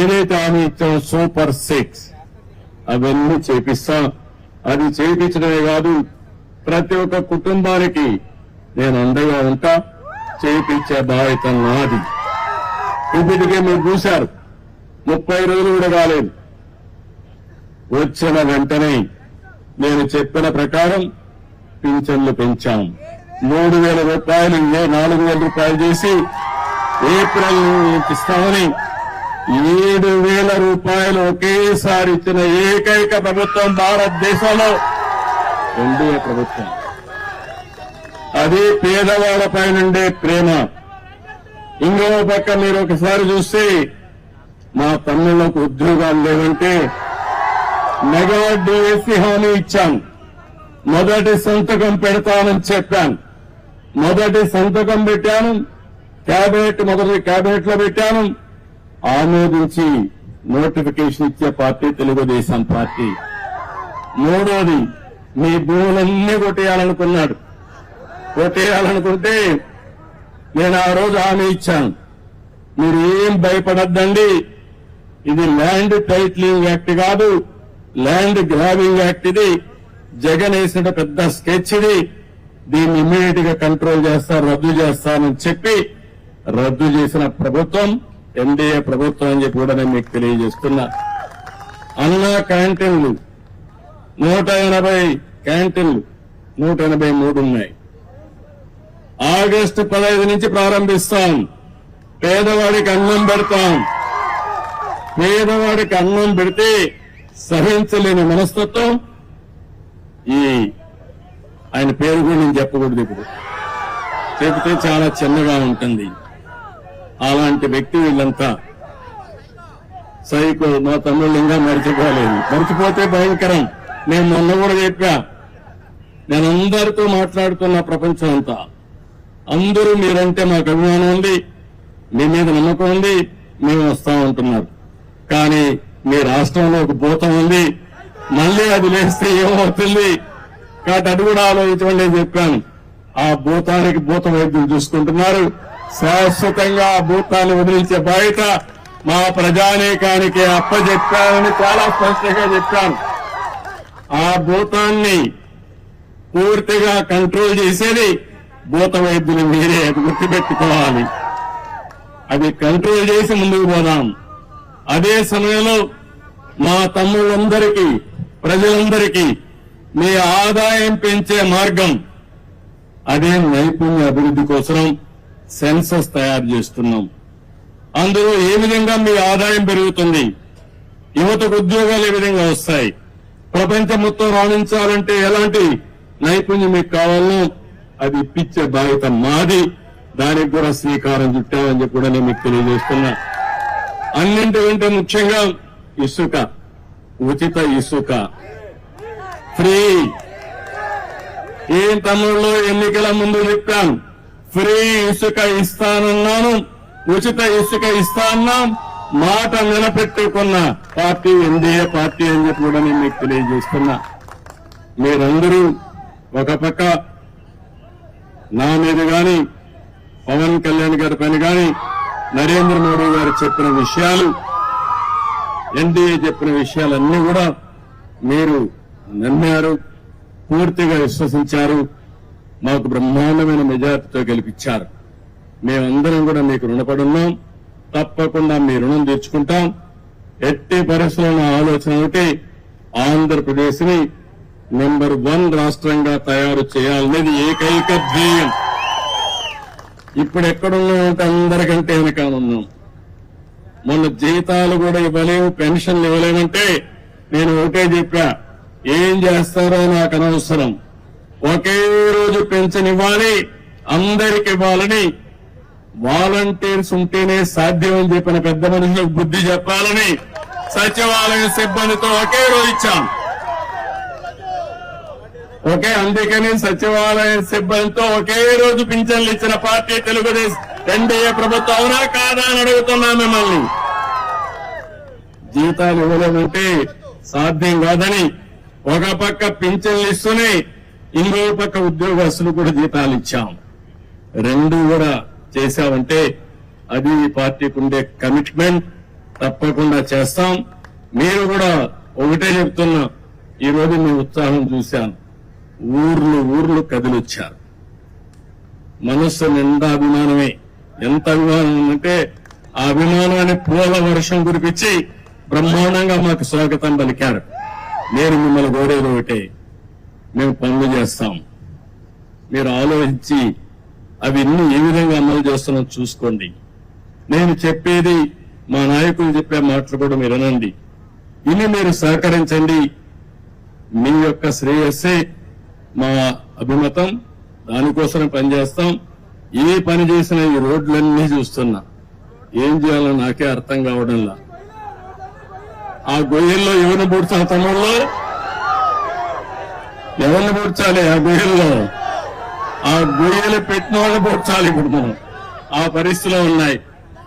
ఏదైతే హామీ ఇచ్చామో సూపర్ సిక్స్. అవన్నీ చేపిస్తాం. అది చేపించడమే కాదు ప్రతి ఒక్క కుటుంబానికి నేను అండగా ఉంటా. చేపించే బాధ్యత నాది. ఇప్పటికే మీరు చూశారు ముప్పై రోజులు కూడా కాలేదు. వచ్చిన వెంటనే నేను చెప్పిన ప్రకారం పింఛన్లు పెంచాం. మూడు వేల రూపాయలు ఏ నాలుగు వేల రూపాయలు చేసి ఏప్రిల్ ఇస్తామని ఏడు వేల రూపాయలు ఒకేసారి ఇచ్చిన ఏకైక ప్రభుత్వం భారతదేశంలో. ఎన్డీఏ ప్రభుత్వం. అది పేదవాళ్ళపై నుండే ప్రేమ. ఇంకో పక్క మీరు ఒకసారి చూస్తే మా తమ్ముళ్ళకు ఉద్యోగాలు లేవంటే మెగా డిఎస్సి హామీ ఇచ్చాం. మొదటి సంతకం పెడతానని చెప్పాను మొదటి సంతకం పెట్టాను. క్యాబినెట్ మొదటి క్యాబినెట్లో పెట్టాను. ఆమోదించి నోటిఫికేషన్ ఇచ్చే పార్టీ తెలుగుదేశం పార్టీ. మూడోది మీ భూములన్నీ కొట్టేయాలనుకున్నాడు. కొట్టేయాలనుకుంటే నేను ఆ రోజు హామీ ఇచ్చాను. మీరు ఏం భయపడద్దండి. ఇది ల్యాండ్ టైట్లింగ్ యాక్ట్ కాదు. ల్యాండ్ గ్రాబింగ్ యాక్ట్ ఇది. జగన్ వేసిన పెద్ద స్కెచ్ ఇది. దీన్ని ఇమ్మీడియట్గా కంట్రోల్ చేస్తారు రద్దు చేస్తానని చెప్పి రద్దు చేసిన ప్రభుత్వం ఎన్డీఏ ప్రభుత్వం అని చెప్పి కూడా నేను మీకు తెలియజేస్తున్నా. అన్నా క్యాంటీన్లు నూట ఎనభై క్యాంటీన్లు నూట ఎనభై మూడు ఉన్నాయి. ఆగస్టు పదహైదు నుంచి ప్రారంభిస్తాం. పేదవాడికి అన్నం పెడతాం. పేదవాడికి అన్నం పెడితే సహించలేని మనస్తత్వం. ఈ ఆయన పేరు కూడా నేను చెప్పకూడదు ఇప్పుడు. చెబితే చాలా చిన్నగా ఉంటుంది. అలాంటి వ్యక్తి వీళ్ళంతా. సైకో మా తమ్ముళ్ళు ఇంకా మర్చిపోలేదు. మర్చిపోతే భయంకరం. నేను మొన్న కూడా చెప్పా. నేను అందరితో మాట్లాడుతున్న ప్రపంచం అంతా. అందరూ మీరంటే మాకు అభిమానం ఉంది. మీ మీద నమ్మకం ఉంది. మేము వస్తా ఉంటున్నారు. కానీ మీ రాష్ట్రంలో ఒక భూతం ఉంది. మళ్ళీ అది లేస్తే ఏమవుతుంది? కాబట్టి అది కూడా ఆలోచించమని నేను చెప్పాను. ఆ భూతానికి భూత వైద్యులు చూసుకుంటున్నారు. శాశ్వతంగా భూతాన్ని వదిలించే బయట మా ప్రజానేకానికి అప్పచెప్పానని చాలా స్పష్టంగా చెప్పాను ఆ భూతాన్ని పూర్తిగా కంట్రోల్ చేసేది భూత వైద్యులు మీరే అది గుర్తుపెట్టుకోవాలి. అది కంట్రోల్ చేసి ముందుకు పోదాం. అదే సమయంలో మా తమ్ముళ్ళందరికీ ప్రజలందరికీ మీ ఆదాయం పెంచే మార్గం అదే నైపుణ్య అభివృద్ధి కోసం సెన్సస్ తయారు చేస్తున్నాం. అందులో ఏ విధంగా మీ ఆదాయం పెరుగుతుంది? యువతకు ఉద్యోగాలు ఏ విధంగా వస్తాయి? ప్రపంచం మొత్తం రాణించాలంటే ఎలాంటి నైపుణ్యం మీకు కావాలో అది ఇప్పించే బాధ్యత మాది. దానికి కూడా శ్రీకారం చుట్టామని చెప్పి కూడా నేను మీకు తెలియజేస్తున్నా. అన్నింటికంటే ముఖ్యంగా ఇసుక ఉచిత ఇసుక. ఫ్రీ. ఏం తమిళలో ఎన్నికల ముందు చెప్పాను. ఫ్రీ ఇసుక ఇస్తానన్నాను ఉచిత ఇసుక ఇస్తాన్నాం మాట నిలబెట్టుకున్న పార్టీ ఎన్డీఏ పార్టీ అని చెప్పి కూడా నేను మీకు తెలియజేస్తున్నా. మీరందరూ ఒక పక్క నా మీద గాని పవన్ కళ్యాణ్ గారి పైన గాని నరేంద్ర మోడీ గారు చెప్పిన విషయాలు ఎన్డీఏ చెప్పిన విషయాలన్నీ కూడా మీరు నమ్మారు పూర్తిగా విశ్వసించారు. మాకు బ్రహ్మాండమైన మెజార్టీతో గెలిపించారు. మేమందరం కూడా మీకు రుణపడి ఉన్నాం తప్పకుండా మీ రుణం తీర్చుకుంటాం. ఎట్టి పరిస్థితుల్లో ఆలోచన ఒకటి ఆంధ్రప్రదేశ్ని నెంబర్ వన్ రాష్ట్రంగా తయారు చేయాలనేది ఏకైక ధ్యేయం. ఇప్పుడు ఎక్కడున్నామంటే అందరికంటే వెనకాలన్నాం మొన్న జీతాలు కూడా ఇవ్వలేము పెన్షన్లు ఇవ్వలేమంటే నేను ఒకటే చెప్పా ఏం చేస్తారో నాకు అనవసరం. ఒకే రోజు పెన్షన్ ఇవ్వాలి అందరికి ఇవ్వాలని వాలంటీర్స్ ఉంటేనే సాధ్యం అని చెప్పిన పెద్ద మనుషులకు బుద్ధి చెప్పాలని సచివాలయ సిబ్బందితో ఒకే రోజు ఇచ్చాం. ఒకే అందుకని సచివాలయ సిబ్బందితో ఒకే రోజు పింఛన్లు ఇచ్చిన పార్టీ తెలుగుదేశం ఎన్డీఏ ప్రభుత్వం అవునా కాదా అని అడుగుతున్నా మిమ్మల్ని. జీతాలు ఇవ్వలేమంటే సాధ్యం కాదని ఒక పక్క పింఛన్లు ఇస్తూనే ఇంకో పక్క ఉద్యోగస్తులు కూడా జీతాలు ఇచ్చాం. రెండు కూడా చేశామంటే అది పార్టీకి ఉండే కమిట్మెంట్ తప్పకుండా చేస్తాం. మీరు కూడా ఒకటే చెప్తున్నా ఈ రోజు మీ ఉత్సాహం చూశాను. ఊర్లు ఊర్లు కదిలొచ్చారు. మనస్సు నిండా అభిమానమే. ఎంత అభిమానం ఉందంటే ఆ అభిమానాన్ని పూల వర్షం కురిపించి బ్రహ్మాండంగా మాకు స్వాగతం పలికారు. నేను మిమ్మల్ని కోరేది ఒకటే మేము పనులు చేస్తాం. మీరు ఆలోచించి అవి ఏ విధంగా అమలు చేస్తున్నాం చూసుకోండి. నేను చెప్పేది మా నాయకులు చెప్పే మాటలు కూడా మీరు అనండి ఇన్ని మీరు సహకరించండి. మీ యొక్క శ్రేయస్సే మా అభిమతం. దానికోసం పనిచేస్తాం. ఏ పని చేసినా ఈ రోడ్లన్నీ చూస్తున్నా. ఏం చేయాలో నాకే అర్థం కావడంలా. ఆ గొయ్యల్లో ఎవరిని పూడ్చాలి తమ్ముళ్ళు? ఎవరిని పూడ్చాలి? ఆ గుహల్లో. ఆ గుహలు పెట్టిన వాళ్ళని పూడ్చాలి ఇప్పుడు మనం. ఆ పరిస్థితిలో ఉన్నాయి.